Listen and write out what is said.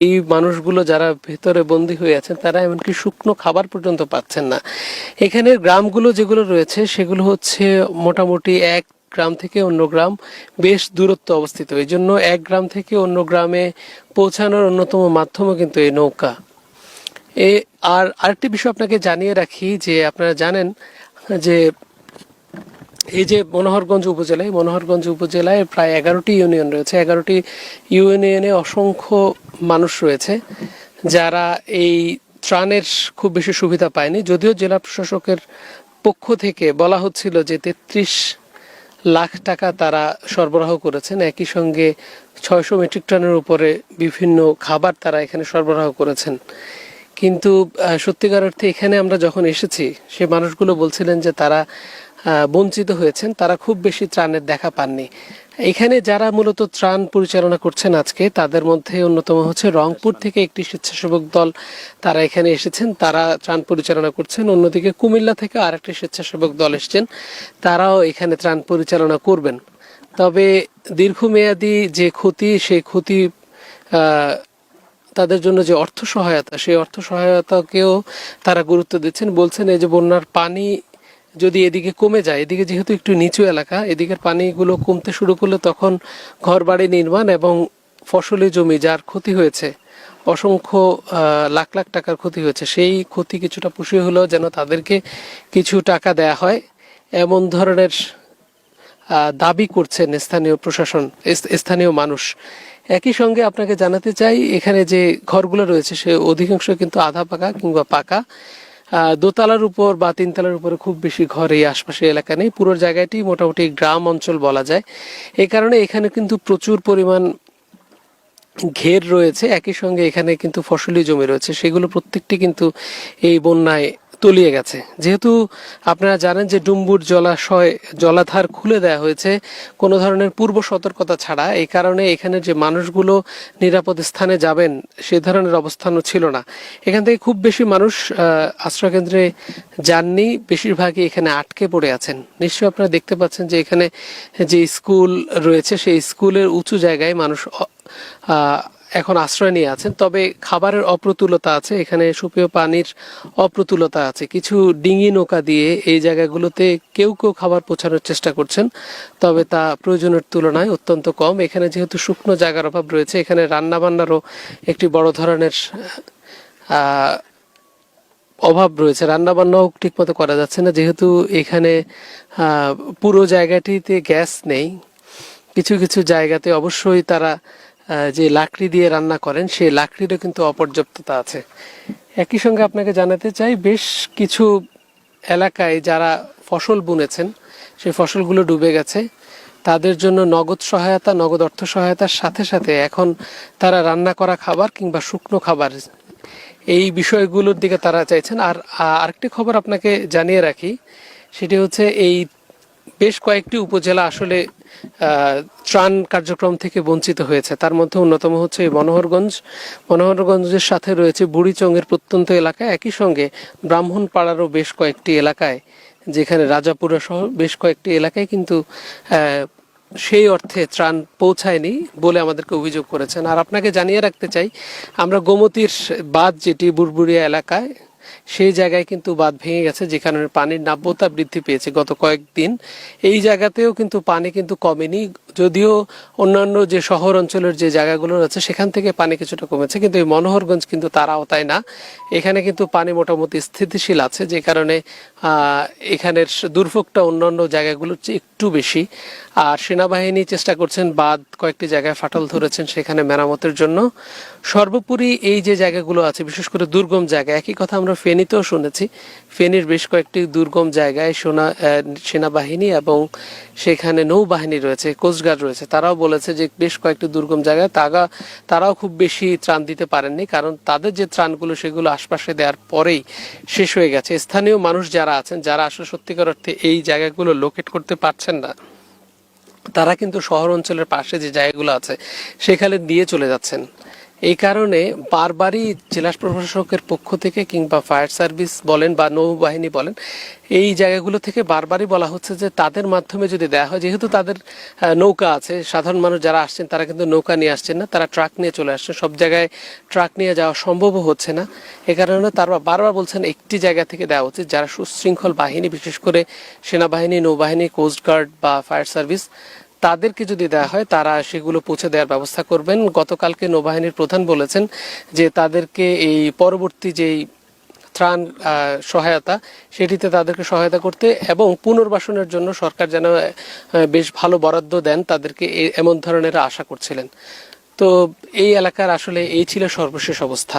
এই মানুষগুলো যারা ভেতরে বন্দী হয়ে আছেন, তারা এমনকি শুকনো খাবার পর্যন্ত পাচ্ছেন না। এখানের গ্রামগুলো যেগুলো রয়েছে, সেগুলো হচ্ছে মোটামুটি এক গ্রাম থেকে অন্য গ্রাম বেশ দূরত্ব অবস্থিত। এই জন্য এক গ্রাম থেকে অন্য গ্রামে পৌঁছানোর অন্যতম মাধ্যমও কিন্তু এই নৌকা। এ, আর আরেকটি বিষয় আপনাকে জানিয়ে রাখি যে, আপনারা জানেন যে এই যে মনোহরগঞ্জ উপজেলায় মনোহরগঞ্জ উপজেলায় প্রায় এগারোটি ইউনিয়ন রয়েছে। এগারোটি ইউনিয়নে অসংখ্য মানুষ রয়েছে যারা এই ত্রাণের খুব বেশি সুবিধা পায়নি। যদিও জেলা প্রশাসকের পক্ষ থেকে বলা হচ্ছিল যে তেত্রিশ লাখ টাকা তারা সরবরাহ করেছেন। একই সঙ্গে ছয়শো মেট্রিক টনের উপরে বিভিন্ন খাবার তারা এখানে সরবরাহ করেছেন। কিন্তু সত্যিকার অর্থে এখানে আমরা যখন এসেছি, সে মানুষগুলো বলছিলেন যে তারা বঞ্চিত হয়েছেন, তারা খুব বেশি ত্রাণের দেখা পাননি। এখানে যারা মূলত ত্রাণ পরিচালনা করছেন আজকে, তাদের মধ্যে অন্যতম হচ্ছে রংপুর থেকে একটি স্বেচ্ছাসেবক দল তারা এখানে এসেছেন, তারা ত্রাণ পরিচালনা করছেন। অন্যদিকে কুমিল্লা থেকে আরেকটি স্বেচ্ছাসেবক দল এসেছেন, তারাও এখানে ত্রাণ পরিচালনা করবেন। তবে দীর্ঘমেয়াদী যে ক্ষতি, সেই ক্ষতি তাদের জন্য যে অর্থ সহায়তা সেই অর্থ সহায়তাকেও তারা গুরুত্ব দিচ্ছেন। বলছেন, এই যে বন্যার পানি যদি এদিকে কমে যায়, এদিকে যেহেতু একটু নিচু এলাকা, এদিকের পানিগুলো কমতে শুরু করলে তখন ঘর বাড়ি নির্মাণ এবং ফসলি জমি যার ক্ষতি হয়েছে, অসংখ্য লাখ লাখ টাকার ক্ষতি হয়েছে, সেই ক্ষতি কিছুটা পুষিয়ে হলেও যেন তাদেরকে কিছু টাকা দেয়া হয়, এমন ধরনের দাবি করছেন স্থানীয় প্রশাসন স্থানীয় মানুষ। একই সঙ্গে আপনাকে জানাতে চাই, এখানে যে ঘরগুলো রয়েছে সে অধিকাংশ কিন্তু আধা পাকা কিংবা পাকা। দোতলার উপর বা তিনতলার উপরে খুব বেশি ঘর এই আশপাশের এলাকা নেই। পুরো জায়গাটি মোটামুটি গ্রাম অঞ্চল বলা যায়। এই কারণে এখানে কিন্তু প্রচুর পরিমাণ ঘের রয়েছে। একই সঙ্গে এখানে কিন্তু ফসলি জমি রয়েছে। সেগুলো প্রত্যেকটি কিন্তু এই বন্যায় তলিয়ে গেছে। যেহেতু আপনারা জানেন যে ডুম্বুর জলাশয়, জলাধার খুলে দেওয়া হয়েছে, কোনো ধরনের পূর্ব সতর্কতা ছাড়া। এই কারণে এখানে যে মানুষগুলো নিরাপদ স্থানে যাবেন, সে ধরনের অবস্থানও ছিল না। এখান থেকে খুব বেশি মানুষ আশ্রয়কেন্দ্রে যাননি, বেশিরভাগই এখানে আটকে পড়ে আছেন। নিশ্চয়ই আপনারা দেখতে পাচ্ছেন যে এখানে যে স্কুল রয়েছে, সেই স্কুলের উঁচু জায়গায় মানুষ এখন আশ্রয় নিয়ে আছেন, তবে খাবারের অপ্রতুলতা আছে, এখানে সুপেয় পানির অপ্রতুলতা আছে। কিছু ডিঙি নৌকা দিয়ে এই জায়গাগুলোতে কেউ কেউ খাবার পৌঁছানোর চেষ্টা করছেন, তবে তা প্রয়োজনের তুলনায় অত্যন্ত কম। এখানে যেহেতু শুকনো জায়গার অভাব রয়েছে, এখানে রান্নাবান্নারও একটি বড় ধরনের অভাব রয়েছে। রান্না বান্নাও ঠিকমতো করা যাচ্ছে না, যেহেতু এখানে পুরো জায়গাটিতে গ্যাস নেই। কিছু কিছু জায়গাতে অবশ্যই তারা যে লাকড়ি দিয়ে রান্না করেন সেই লাকড়িরও কিন্তু অপর্যাপ্ততা আছে। একই সঙ্গে আপনাকে জানাতে চাই, বেশ কিছু এলাকায় যারা ফসল বুনেছেন সেই ফসলগুলো ডুবে গেছে, তাদের জন্য নগদ সহায়তা, নগদ অর্থ সহায়তার সাথে সাথে এখন তারা রান্না করা খাবার কিংবা শুকনো খাবার, এই বিষয়গুলোর দিকে তারা চাইছেন। আর আরেকটি খবর আপনাকে জানিয়ে রাখি, সেটি হচ্ছে এই বেশ কয়েকটি উপজেলা আসলে ত্রাণ কার্যক্রম থেকে বঞ্চিত হয়েছে। তার মধ্যে অন্যতম হচ্ছে এই মনোহরগঞ্জ। মনোহরগঞ্জের সাথে রয়েছে বুড়িচঙ্গের প্রত্যন্ত এলাকা। একই সঙ্গে ব্রাহ্মণপাড়ারও বেশ কয়েকটি এলাকায়, যেখানে রাজাপুরা সহ বেশ কয়েকটি এলাকায় কিন্তু সেই অর্থে ত্রাণ পৌঁছায়নি বলে আমাদেরকে অভিযোগ করেছেন। আর আপনাকে জানিয়ে রাখতে চাই, আমরা গোমতীর বাঁধ যেটি বুড়বুড়িয়া এলাকায় সেই জায়গায় কিন্তু বাঁধ ভেঙে গেছে, যে কারণে পানির নাব্যতা বৃদ্ধি পেয়েছে গত কয়েকদিন। এই জায়গাতেও কিন্তু পানি কিন্তু কমেনি। যদিও অন্যান্য যে শহর অঞ্চলের যে জায়গাগুলো রয়েছে, সেখান থেকে পানি কিছুটা কমেছে, কিন্তু এই মনোহরগঞ্জ কিন্তু তার আওতায় না। এখানে কিন্তু পানি মোটামুটি স্থিতিশীল আছে, যে কারণে এখানের দুর্ভোগটা অন্যান্য জায়গাগুলোর চেয়ে একটু বেশি। আর সেনাবাহিনী চেষ্টা করছেন বাদ কয়েকটি জায়গায় ফাটল ধরেছেন সেখানে মেরামতের জন্য। সর্বোপরি এই যে জায়গাগুলো আছে, বিশেষ করে দুর্গম জায়গা, একই কথা আমরা ফেনীতেও শুনেছি। ফেনীর বেশ কয়েকটি দুর্গম জায়গায় সেনাবাহিনী এবং সেখানে নৌবাহিনী রয়েছে। কোস্টগার্ড রয়েছে। তারাও বলেছে যে বেশ কয়েকটি দুর্গম জায়গায় তাগা তারাও খুব বেশি ত্রাণ দিতে পারেননি কারণ তাদের যে ত্রাণগুলো সেগুলো আশপাশে দেওয়ার পরেই শেষ হয়ে গেছে। স্থানীয় মানুষ যারা আছেন, যারা আসলে সত্যিকার অর্থে এই জায়গাগুলো লোকেট করতে পারছেন না, তারা কিন্তু শহর অঞ্চলের পাশে যে জায়গাগুলো আছে, সেখানে দিয়ে চলে যাচ্ছেন। এই কারণে বারবারই জেলা প্রশাসকের পক্ষ থেকে কিংবা ফায়ার সার্ভিস বলেন বা নৌবাহিনী বলেন, এই জায়গাগুলো থেকে বারবারই বলা হচ্ছে যে তাদের মাধ্যমে যদি দেওয়া হয়, যেহেতু তাদের নৌকা আছে, সাধারণ মানুষ যারা আসছেন তারা কিন্তু নৌকা নিয়ে আসছেন না, তারা ট্রাক নিয়ে চলে আসছেন, সব জায়গায় ট্রাক নিয়ে যাওয়া সম্ভবও হচ্ছে না। এ কারণে তারা বারবার বলছেন একটি জায়গা থেকে দেওয়া উচিত যারা সুশৃঙ্খল বাহিনী, বিশেষ করে সেনাবাহিনী, নৌবাহিনী কোস্টগার্ড বা ফায়ার সার্ভিস তাদেরকে যদি দেওয়া হয়, তারা সেগুলো পৌঁছে দেওয়ার ব্যবস্থা করবেন। গতকালকে নৌবাহিনীর প্রধান বলেছেন যে তাদেরকে এই পরবর্তী যেই ত্রাণ সহায়তা, সেটিতে তাদেরকে সহায়তা করতে এবং পুনর্বাসনের জন্য সরকার যেন বেশ ভালো বরাদ্দ দেন, তাদেরকে এমন ধরনের আশা করছিলেন। তো এই এলাকার আসলে এই ছিল সর্বশেষ অবস্থা।